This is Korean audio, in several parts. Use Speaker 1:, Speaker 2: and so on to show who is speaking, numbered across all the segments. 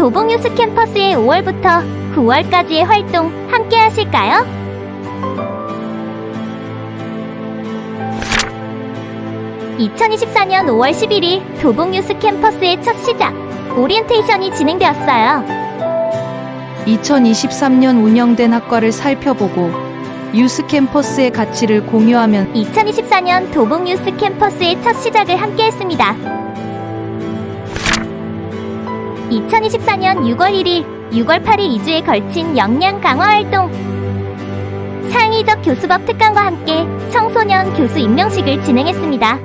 Speaker 1: 도봉유스 캠퍼스의 5월부터 9월까지의 활동 함께 하실까요? (2024년 5월 11일) 도봉유스 캠퍼스의 첫 시작 오리엔테이션이 진행되었어요.
Speaker 2: 2023년 운영된 학과를 살펴보고 유스 캠퍼스의 가치를 공유하면
Speaker 1: 2024년 도봉뉴스 캠퍼스의 첫 시작을 함께 했습니다. 2024년 6월 1일, 6월 8일 2주에 걸친 역량 강화 활동. 창의적 교수법 특강과 함께 청소년 교수 임명식을 진행했습니다.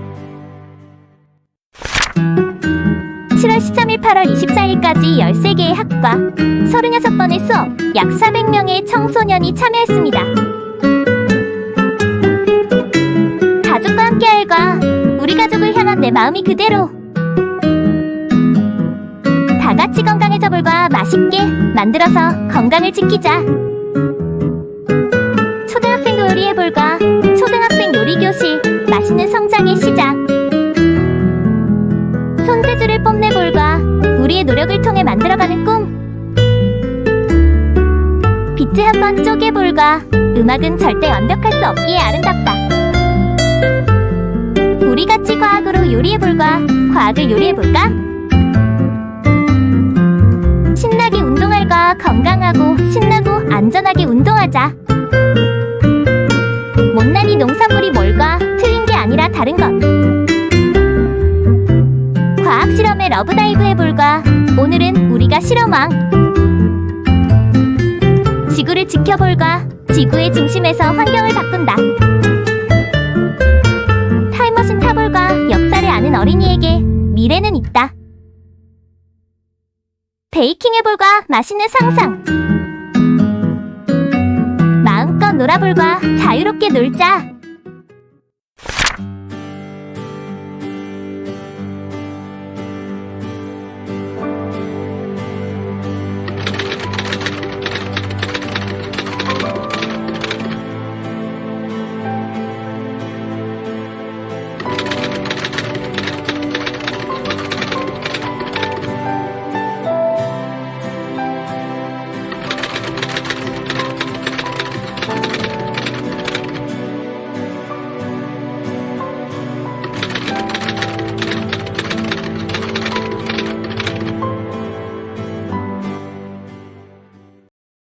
Speaker 1: 7월 13일 8월 24일까지 13개의 학과, 36번의 수업, 약 400명의 청소년이 참여했습니다. 가족과 함께할과 우리 가족을 향한 내 마음이 그대로 다 같이 건강해져 볼과 맛있게 만들어서 건강을 지키자. 초등학생 요리 해볼과 초등학생 요리 교실 맛있는 성장의 시작. 손재주를 뽐내 볼과 우리의 노력을 통해 만들어가는 꿈. 빛을 한번 쪼개 볼과 음악은 절대 완벽할 수 없기에 아름답다. 우리 같이 과학으로 요리해볼까? 과학을 요리해 볼까? 건강하고 신나고 안전하게 운동하자. 못난이 농산물이 뭘까? 틀린 게 아니라 다른 것. 과학 실험에 러브다이브 해볼까? 오늘은 우리가 실험왕. 지구를 지켜볼까? 지구의 중심에서 환경을 바꾼다. 타임머신 타볼과 역사를 아는 어린이에게 미래는 있다. 베이킹 해볼과 맛있는 상상. 마음껏 놀아볼과 자유롭게 놀자.